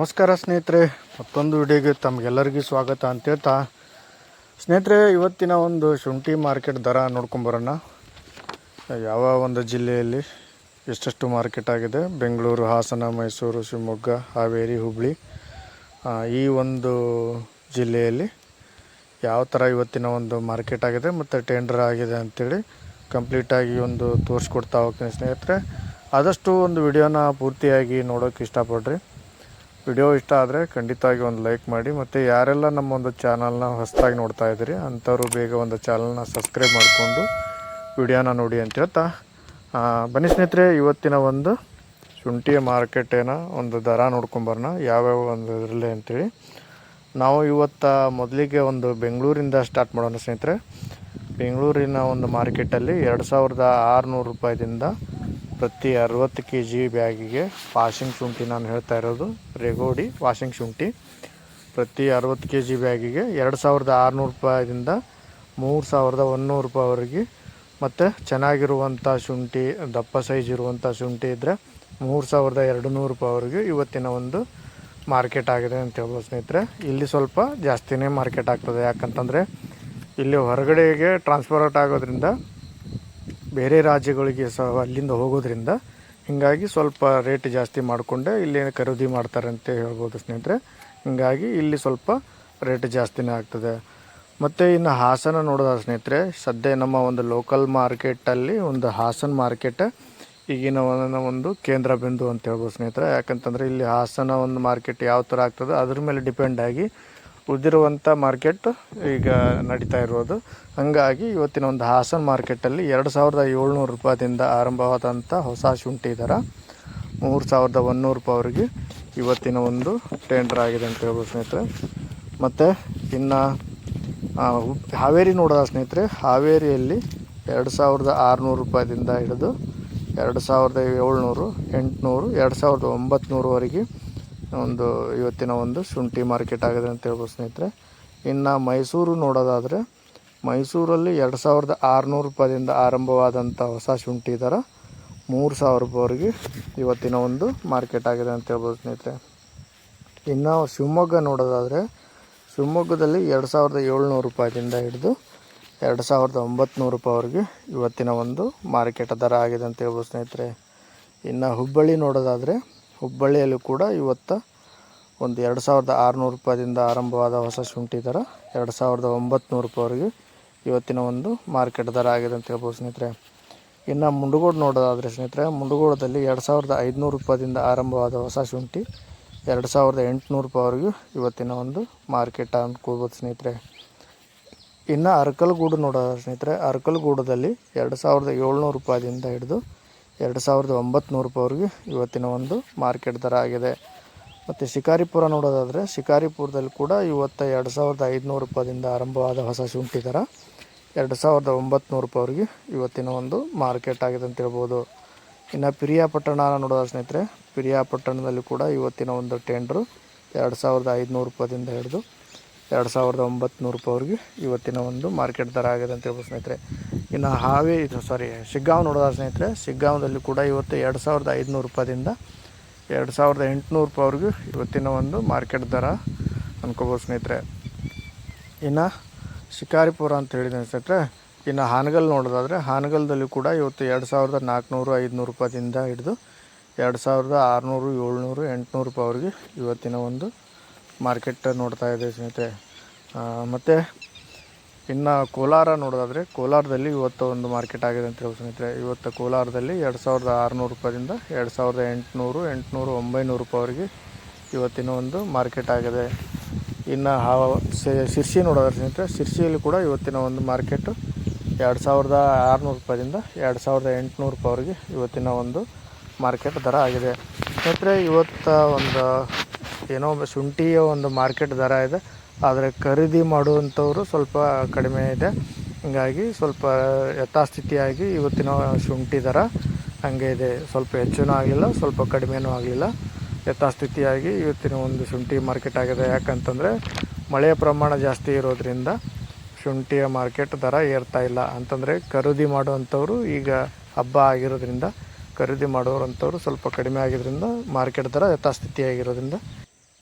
ನಮಸ್ಕಾರ ಸ್ನೇಹಿತರೆ, ಮತ್ತೊಂದು ವಿಡಿಯೋಗೆ ತಮಗೆಲ್ಲರಿಗೂ ಸ್ವಾಗತ ಅಂತ ಹೇಳ್ತಾ, ಸ್ನೇಹಿತರೆ, ಇವತ್ತಿನ ಒಂದು ಶುಂಠಿ ಮಾರ್ಕೆಟ್ ದರ ನೋಡ್ಕೊಂಬರೋಣ ಯಾವ ಒಂದು ಜಿಲ್ಲೆಯಲ್ಲಿ ಎಷ್ಟೆಷ್ಟು ಮಾರ್ಕೆಟ್ ಆಗಿದೆ? ಬೆಂಗಳೂರು, ಹಾಸನ, ಮೈಸೂರು, ಶಿವಮೊಗ್ಗ, ಹಾವೇರಿ, ಹುಬ್ಳಿ. ಈ ಒಂದು ಜಿಲ್ಲೆಯಲ್ಲಿ ಯಾವ ಥರ ಇವತ್ತಿನ ಒಂದು ಮಾರ್ಕೆಟ್ ಆಗಿದೆ ಮತ್ತು ಟೆಂಡರ್ ಆಗಿದೆ ಅಂತೇಳಿ ಕಂಪ್ಲೀಟಾಗಿ ಒಂದು ತೋರಿಸ್ಕೊಡ್ತಾ ಹೋಗ್ತೀನಿ ಸ್ನೇಹಿತರೆ. ಆದಷ್ಟು ಒಂದು ವಿಡಿಯೋನ ಪೂರ್ತಿಯಾಗಿ ನೋಡೋಕೆ ಇಷ್ಟಪಡ್ರಿ. ವಿಡಿಯೋ ಇಷ್ಟ ಆದರೆ ಖಂಡಿತವಾಗಿ ಒಂದು ಲೈಕ್ ಮಾಡಿ ಮತ್ತು ಯಾರೆಲ್ಲ ನಮ್ಮ ಒಂದು ಚಾನಲ್ನ ಹೊಸದಾಗಿ ನೋಡ್ತಾ ಇದ್ದೀರಿ, ಅಂಥವ್ರು ಬೇಗ ಒಂದು ಚಾನಲ್ನ ಸಬ್ಸ್ಕ್ರೈಬ್ ಮಾಡಿಕೊಂಡು ವಿಡಿಯೋನ ನೋಡಿ ಅಂತ ಹೇಳ್ತಾ. ಬನ್ನಿ ಸ್ನೇಹಿತರೆ, ಇವತ್ತಿನ ಒಂದು ಶುಂಠಿಯ ಮಾರ್ಕೆಟೇನ ಒಂದು ದರ ನೋಡ್ಕೊಂಬರೋಣ ಯಾವ್ಯಾವ ಒಂದು ಇದರಲ್ಲಿ ಅಂತೇಳಿ. ನಾವು ಇವತ್ತು ಮೊದಲಿಗೆ ಒಂದು ಬೆಂಗಳೂರಿಂದ ಸ್ಟಾರ್ಟ್ ಮಾಡೋಣ ಸ್ನೇಹಿತರೆ. ಬೆಂಗಳೂರಿನ ಒಂದು ಮಾರ್ಕೆಟಲ್ಲಿ ಎರಡು ಸಾವಿರದ ಆರುನೂರು ರೂಪಾಯಿದಿಂದ ಪ್ರತಿ ಅರವತ್ತು ಕೆ ಜಿ ಬ್ಯಾಗಿಗೆ ವಾಷಿಂಗ್ ಶುಂಠಿ ನಾನು ಹೇಳ್ತಾ ಇರೋದು, ರೆಗೋಡಿ ವಾಷಿಂಗ್ ಶುಂಠಿ. ಪ್ರತಿ ಅರವತ್ತು ಕೆ ಜಿ ಬ್ಯಾಗಿಗೆ ಎರಡು ಸಾವಿರದ ಆರುನೂರು ರೂಪಾಯಿಂದ ಮೂರು ಸಾವಿರದ ಒನ್ನೂರು ರೂಪಾಯಿವರೆಗೆ. ಮತ್ತು ಚೆನ್ನಾಗಿರುವಂಥ ಶುಂಠಿ, ದಪ್ಪ ಸೈಜ್ ಇರುವಂಥ ಶುಂಠಿ ಇದ್ದರೆ ಮೂರು ಸಾವಿರದ ಎರಡು ನೂರು ರೂಪಾಯಿವರೆಗೆ ಇವತ್ತಿನ ಒಂದು ಮಾರ್ಕೆಟ್ ಆಗಿದೆ ಅಂತ ಹೇಳ್ಬೋದು ಸ್ನೇಹಿತರೆ. ಇಲ್ಲಿ ಸ್ವಲ್ಪ ಜಾಸ್ತಿನೇ ಮಾರ್ಕೆಟ್ ಆಗ್ತದೆ. ಯಾಕಂತಂದರೆ ಇಲ್ಲಿ ಹೊರಗಡೆಗೆ ಟ್ರಾನ್ಸ್ಪೋರ್ಟ್ ಆಗೋದ್ರಿಂದ ಬೇರೆ ರಾಜ್ಯಗಳಿಗೆ ಸಹ ಅಲ್ಲಿಂದ ಹೋಗೋದ್ರಿಂದ ಹೀಗಾಗಿ ಸ್ವಲ್ಪ ರೇಟ್ ಜಾಸ್ತಿ ಮಾಡಿಕೊಂಡೆ ಇಲ್ಲಿ ಖರೀದಿ ಮಾಡ್ತಾರೆ ಅಂತ ಹೇಳ್ಬೋದು ಸ್ನೇಹಿತರೆ. ಹೀಗಾಗಿ ಇಲ್ಲಿ ಸ್ವಲ್ಪ ರೇಟ್ ಜಾಸ್ತಿನೇ ಆಗ್ತದೆ. ಮತ್ತು ಇನ್ನು ಹಾಸನ ನೋಡಿದ ಸ್ನೇಹಿತರೆ, ಸದ್ಯ ನಮ್ಮ ಒಂದು ಲೋಕಲ್ ಮಾರ್ಕೆಟಲ್ಲಿ ಒಂದು ಹಾಸನ ಮಾರ್ಕೆಟ್ ಈಗಿನ ಒಂದು ಒಂದು ಕೇಂದ್ರ ಬಿಂದು ಅಂತ ಹೇಳ್ಬೋದು ಸ್ನೇಹಿತರೆ. ಯಾಕಂತಂದರೆ ಇಲ್ಲಿ ಹಾಸನ ಒಂದು ಮಾರ್ಕೆಟ್ ಯಾವ ಥರ ಆಗ್ತದೆ, ಅದ್ರ ಮೇಲೆ ಡಿಪೆಂಡ್ ಆಗಿ ಉಳಿದಿರುವಂಥ ಮಾರ್ಕೆಟ್ ಈಗ ನಡೀತಾ ಇರೋದು. ಹಾಗಾಗಿ ಇವತ್ತಿನ ಒಂದು ಹಾಸನ ಮಾರ್ಕೆಟಲ್ಲಿ ಎರಡು ಸಾವಿರದ ಏಳ್ನೂರು ರೂಪಾಯಿದಿಂದ ಆರಂಭವಾದಂಥ ಹೊಸ ಶುಂಠಿ ದರ ಮೂರು ಸಾವಿರದ ಒನ್ನೂರು ರೂಪಾಯಿವರೆಗೆ ಇವತ್ತಿನ ಒಂದು ಟೆಂಡರ್ ಆಗಿದೆ ಅಂತ ಹೇಳ್ಬೋದು ಸ್ನೇಹಿತರೆ. ಮತ್ತು ಇನ್ನು ಹಾವೇರಿ ನೋಡೋದ ಸ್ನೇಹಿತರೆ? ಹಾವೇರಿಯಲ್ಲಿ ಎರಡು ಸಾವಿರದ ಆರುನೂರು ರೂಪಾಯಿದಿಂದ ಹಿಡಿದು ಎರಡು ಸಾವಿರದ ಏಳ್ನೂರು, ಎಂಟುನೂರು, ಎರಡು ಸಾವಿರದ ಒಂಬತ್ನೂರುವರೆಗೆ ಒಂದು ಇವತ್ತಿನ ಒಂದು ಶುಂಠಿ ಮಾರ್ಕೆಟ್ ಆಗಿದೆ ಅಂತ ಹೇಳ್ಬೋದು ಸ್ನೇಹಿತರೆ. ಇನ್ನು ಮೈಸೂರು ನೋಡೋದಾದರೆ, ಮೈಸೂರಲ್ಲಿ ಎರಡು ಸಾವಿರದ ಆರುನೂರು ರೂಪಾಯಿಂದ ಆರಂಭವಾದಂಥ ಹೊಸ ಶುಂಠಿ ದರ ಮೂರು ಸಾವಿರ ರೂಪಾಯಿವರೆಗೆ ಇವತ್ತಿನ ಒಂದು ಮಾರ್ಕೆಟ್ ಆಗಿದೆ ಅಂತ ಹೇಳ್ಬೋದು ಸ್ನೇಹಿತರೆ. ಇನ್ನು ಶಿವಮೊಗ್ಗ ನೋಡೋದಾದರೆ, ಶಿವಮೊಗ್ಗದಲ್ಲಿ ಎರಡು ಸಾವಿರದ ಏಳ್ನೂರು ರೂಪಾಯಿದಿಂದ ಹಿಡಿದು ಎರಡು ಸಾವಿರದ ಒಂಬತ್ನೂರು ರೂಪಾಯಿವರೆಗೆ ಇವತ್ತಿನ ಒಂದು ಮಾರ್ಕೆಟ್ ದರ ಆಗಿದೆ ಅಂತ ಹೇಳ್ಬೋದು ಸ್ನೇಹಿತರೆ. ಇನ್ನು ಹುಬ್ಬಳ್ಳಿ ನೋಡೋದಾದರೆ ಹುಬ್ಬಳ್ಳಿಯಲ್ಲೂ ಕೂಡ ಇವತ್ತು ಒಂದು ಎರಡು ಸಾವಿರದ ಆರುನೂರು ರೂಪಾಯಿಂದ ಆರಂಭವಾದ ಹೊಸ ಶುಂಠಿ ದರ, ಎರಡು ಸಾವಿರದ ಒಂಬತ್ನೂರು ರೂಪಾಯಿವರೆಗೆ ಇವತ್ತಿನ ಒಂದು ಮಾರ್ಕೆಟ್ ದರ ಆಗಿದೆ ಅಂತ ಹೇಳ್ಬೋದು ಸ್ನೇಹಿತರೆ. ಇನ್ನು ಮುಂಡಗೋಡು ನೋಡೋದಾದರೆ ಸ್ನೇಹಿತರೆ, ಮುಂಡಗೋಡದಲ್ಲಿ ಎರಡು ಸಾವಿರದ ಐದುನೂರು ರೂಪಾಯಿಂದ ಆರಂಭವಾದ ಹೊಸ ಶುಂಠಿ ಎರಡು ಸಾವಿರದ ಎಂಟುನೂರು ರೂಪಾಯಿವರೆಗೂ ಇವತ್ತಿನ ಒಂದು ಮಾರ್ಕೆಟ್ ಕೂಡ್ಬೋದು ಸ್ನೇಹಿತರೆ. ಇನ್ನು ಅರ್ಕಲ್ಗೂಡು ನೋಡೋದಾದ್ರೆ ಸ್ನೇಹಿತರೆ, ಅರ್ಕಲ್ಗೂಡದಲ್ಲಿ ಎರಡು ಸಾವಿರದ ಏಳ್ನೂರು ರೂಪಾಯಿದಿಂದ ಹಿಡಿದು ಎರಡು ಸಾವಿರದ ಒಂಬತ್ನೂರು ರೂಪಾಯಿವರೆಗೂ ಇವತ್ತಿನ ಒಂದು ಮಾರ್ಕೆಟ್ ದರ ಆಗಿದೆ. ಮತ್ತು ಶಿಕಾರಿಪುರ ನೋಡೋದಾದರೆ, ಶಿಕಾರಿಪುರದಲ್ಲಿ ಕೂಡ ಇವತ್ತು ಎರಡು ಸಾವಿರದ ಐದುನೂರು ರೂಪಾಯಿದಿಂದ ಆರಂಭವಾದ ಹೊಸ ಶುಂಠಿ ದರ ಎರಡು ಸಾವಿರದ ಒಂಬತ್ನೂರು ರೂಪಾಯಿವರೆಗೆ ಇವತ್ತಿನ ಒಂದು ಮಾರ್ಕೆಟ್ ಆಗಿದೆ ಅಂತ ಹೇಳ್ಬೋದು. ಇನ್ನು ಪಿರಿಯಾಪಟ್ಟಣ ನೋಡೋದ ಸ್ನೇಹಿತರೆ, ಪಿರಿಯಾಪಟ್ಟಣದಲ್ಲಿ ಕೂಡ ಇವತ್ತಿನ ಒಂದು ಟೆಂಡ್ರು ಎರಡು ಸಾವಿರದ ಐದುನೂರು ರೂಪಾಯಿದಿಂದ ಹಿಡಿದು ಎರಡು ಸಾವಿರದ ಒಂಬತ್ನೂರು ರೂಪಾಯಿವರೆಗೆ ಇವತ್ತಿನ ಒಂದು ಮಾರ್ಕೆಟ್ ದರ ಆಗಿದೆ ಅಂತ ಹೇಳ್ಬೋದು ಸ್ನೇಹಿತರೆ. ಇನ್ನು ಹಾವೇ ಇದು ಸಾರಿ ಶಿಗ್ಗಾಂವ್ ನೋಡೋದ ಸ್ನೇಹಿತರೆ? ಶಿಗ್ಗಾಂವದಲ್ಲಿ ಕೂಡ ಇವತ್ತು ಎರಡು ಸಾವಿರದ ಐದುನೂರು ರೂಪಾಯಿದಿಂದ ಎರಡು ಸಾವಿರದ ಎಂಟುನೂರು ರೂಪಾಯಿವರೆಗೂ ಇವತ್ತಿನ ಒಂದು ಮಾರ್ಕೆಟ್ ದರ ಅಂದ್ಕೋಬೋದು ಸ್ನೇಹಿತರೆ. ಇನ್ನು ಶಿಕಾರಿಪುರ ಅಂತ ಹೇಳಿದೆ ಸ್ನೇಹಿತರೆ. ಇನ್ನು ಹಾನಗಲ್ ನೋಡೋದಾದರೆ ಹಾನಗಲ್ದಲ್ಲಿ ಕೂಡ ಇವತ್ತು ಎರಡು ಸಾವಿರದ ನಾಲ್ಕುನೂರು, ಐದುನೂರು ರೂಪಾಯಿದಿಂದ ಹಿಡಿದು ಎರಡು ಸಾವಿರದ ಆರುನೂರು, ಏಳ್ನೂರು, ಎಂಟುನೂರು ರೂಪಾಯಿವರೆಗೆ ಇವತ್ತಿನ ಒಂದು ಮಾರ್ಕೆಟ್ ನೋಡ್ತಾ ಇದೆ ಸ್ನೇಹಿತರೆ. ಮತ್ತು ಇನ್ನು ಕೋಲಾರ ನೋಡೋದಾದರೆ ಕೋಲಾರದಲ್ಲಿ ಇವತ್ತು ಒಂದು ಮಾರ್ಕೆಟ್ ಆಗಿದೆ ಅಂತ ಹೇಳಿ ಸ್ನೇಹಿತರೆ. ಇವತ್ತು ಕೋಲಾರದಲ್ಲಿ ಎರಡು ಸಾವಿರದ ಆರುನೂರು ರೂಪಾಯಿಂದ ಎರಡು ಸಾವಿರದ ಎಂಟುನೂರು ಎಂಟುನೂರು ಒಂಬೈನೂರು ರೂಪಾಯಿವರೆಗೆ ಇವತ್ತಿನ ಒಂದು ಮಾರ್ಕೆಟ್ ಆಗಿದೆ. ಇನ್ನು ಹಾವ ಶಿರ್ಸಿ ನೋಡೋದಾದ್ರೆ ಸ್ನೇಹಿತರೆ, ಶಿರ್ಸಿಯಲ್ಲಿ ಕೂಡ ಇವತ್ತಿನ ಒಂದು ಮಾರ್ಕೆಟು ಎರಡು ಸಾವಿರದ ಆರುನೂರು ರೂಪಾಯಿಂದ ಎರಡು ಸಾವಿರದ ಎಂಟುನೂರು ರೂಪಾಯಿವರೆಗೆ ಇವತ್ತಿನ ಒಂದು ಮಾರ್ಕೆಟ್ ದರ ಆಗಿದೆ. ಸ್ನೇಹಿತರೆ, ಇವತ್ತು ಒಂದು ಏನೋ ಶುಂಠಿಯ ಒಂದು ಮಾರ್ಕೆಟ್ ದರ ಇದೆ. ಆದರೆ ಖರೀದಿ ಮಾಡುವಂಥವರು ಸ್ವಲ್ಪ ಕಡಿಮೆ ಇದೆ. ಹೀಗಾಗಿ ಸ್ವಲ್ಪ ಯಥಾಸ್ಥಿತಿಯಾಗಿ ಇವತ್ತಿನ ಶುಂಠಿ ದರ ಹಂಗೆ ಇದೆ. ಸ್ವಲ್ಪ ಹೆಚ್ಚೂ ಆಗಲಿಲ್ಲ ಸ್ವಲ್ಪ ಕಡಿಮೆನೂ ಆಗಲಿಲ್ಲ ಯಥಾಸ್ಥಿತಿಯಾಗಿ ಇವತ್ತಿನ ಒಂದು ಶುಂಠಿ ಮಾರ್ಕೆಟ್ ಆಗಿದೆ. ಯಾಕಂತಂದರೆ ಮಳೆಯ ಪ್ರಮಾಣ ಜಾಸ್ತಿ ಇರೋದರಿಂದ ಶುಂಠಿಯ ಮಾರ್ಕೆಟ್ ದರ ಏರ್ತಾ ಇಲ್ಲ. ಅಂತಂದರೆ ಖರೀದಿ ಮಾಡುವಂಥವ್ರು ಈಗ ಹಬ್ಬ ಆಗಿರೋದ್ರಿಂದ ಖರೀದಿ ಮಾಡೋರಂಥವ್ರು ಸ್ವಲ್ಪ ಕಡಿಮೆ ಆಗಿದ್ದರಿಂದ ಮಾರ್ಕೆಟ್ ದರ ಯಥಾಸ್ಥಿತಿಯಾಗಿರೋದ್ರಿಂದ